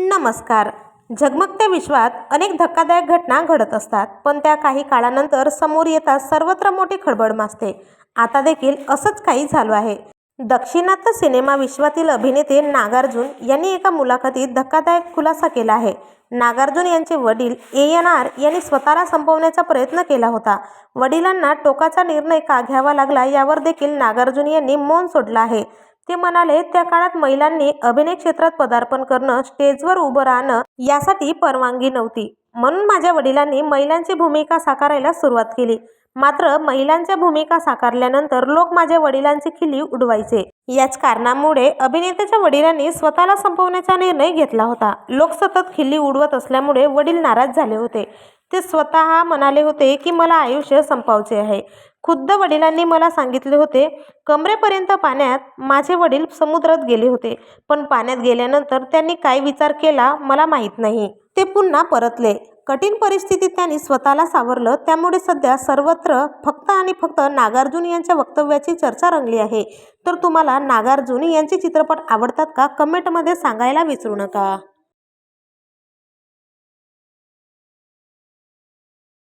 नमस्कार. झगमगत्या विश्वात अनेक धक्कादायक घटना घडत असतात पण त्या काही काळानंतर समोर येतात सर्वत्र मोठी खळबळ माजते. आता देखील असंच काही झालं आहे. दक्षिणात्य सिनेमा विश्वातील अभिनेते नागार्जुन यांनी एका मुलाखतीत धक्कादायक खुलासा केला आहे. नागार्जुन यांचे वडील ए एन आर यांनी स्वतःला संपवण्याचा प्रयत्न केला होता. वडिलांना टोकाचा निर्णय का घ्यावा लागला यावर देखील नागार्जुन यांनी मौन सोडलं आहे. ते म्हणाले त्या काळात महिलांनी अभिनय क्षेत्रात पदार्पण करणं स्टेजवर उभं राहणं यासाठी परवानगी नव्हती. म्हणून माझ्या वडिलांनी महिलांची भूमिका साकारायला सुरुवात केली. मात्र महिलांच्या भूमिका साकारल्यानंतर लोक माझ्या वडिलांची खिल्ली उडवायचे. याच कारणामुळे अभिनेत्याच्या वडिलांनी स्वतःला संपवण्याचा निर्णय घेतला होता. लोक सतत खिल्ली उडवत असल्यामुळे वडील नाराज झाले होते. ते स्वतः म्हणाले होते की मला आयुष्य संपवायचे आहे. खुद्द वडिलांनी मला सांगितले होते कमरेपर्यंत पाण्यात माझे वडील समुद्रात गेले होते पण पाण्यात गेल्यानंतर त्यांनी काय विचार केला मला माहीत नाही. ते पुन्हा परतले. कठीण परिस्थितीत त्यांनी स्वतःला सावरलं. त्यामुळे सध्या सर्वत्र फक्त आणि फक्त नागार्जुन यांच्या वक्तव्याची चर्चा रंगली आहे. तर तुम्हाला नागार्जुन यांचे चित्रपट आवडतात का? कमेंटमध्ये सांगायला विसरू नका.